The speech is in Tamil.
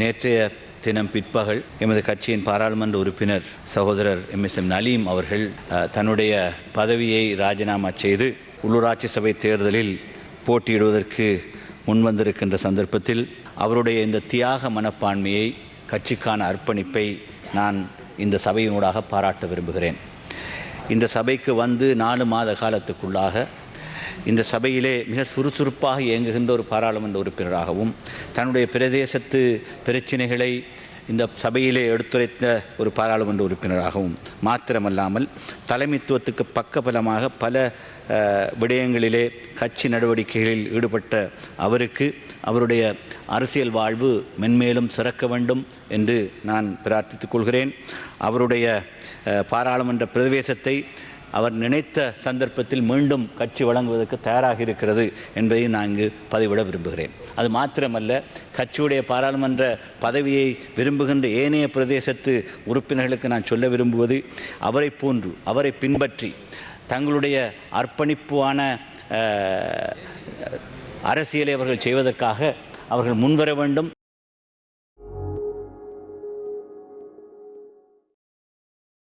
நேற்றைய தினம் பிற்பகல் எமது கட்சியின் பாராளுமன்ற உறுப்பினர் சகோதரர் எம் எஸ் எம் நலீம் அவர்கள் தன்னுடைய பதவியை ராஜினாமா செய்து உள்ளூராட்சி சபை தேர்தலில் போட்டியிடுவதற்கு முன்வந்திருக்கின்ற சந்தர்ப்பத்தில் அவருடைய இந்த தியாக மனப்பான்மையை கட்சிக்கான அர்ப்பணிப்பை நான் இந்த சபையினூடாக பாராட்ட விரும்புகிறேன். இந்த சபைக்கு வந்து நாலு மாத காலத்துக்குள்ளாக இந்த சபையிலே மிக சுறுசுறுப்பாக இயங்குகின்ற ஒரு பாராளுமன்ற உறுப்பினராகவும் தன்னுடைய பிரதேசத்து பிரச்சினைகளை இந்த சபையிலே எடுத்துரைத்த ஒரு பாராளுமன்ற உறுப்பினராகவும் மாத்திரமல்லாமல் தலைமைத்துவத்துக்கு பக்கபலமாக பல விடயங்களிலே கட்சி நடவடிக்கைகளில் ஈடுபட்ட அவருக்கு அவருடைய அரசியல் வாழ்வு மென்மேலும் சிறக்க வேண்டும் என்று நான் பிரார்த்தித்துக் கொள்கிறேன். அவருடைய பாராளுமன்ற பிரவேசத்தை அவர் நினைத்த சந்தர்ப்பத்தில் மீண்டும் கட்சி வழங்குவதற்கு தயாராக இருக்கிறது என்பதை நான் இங்கு பதிவிட விரும்புகிறேன். அது மாத்திரமல்ல கட்சியுடைய பாராளுமன்ற பதவியை விரும்புகின்ற ஏனைய பிரதேசத்து உறுப்பினர்களுக்கு நான் சொல்ல விரும்புவது அவரை போன்று அவரை பின்பற்றி தங்களுடைய அர்ப்பணிப்பான அரசியலை அவர்கள் செய்வதற்காக அவர்கள் முன்வர வேண்டும்.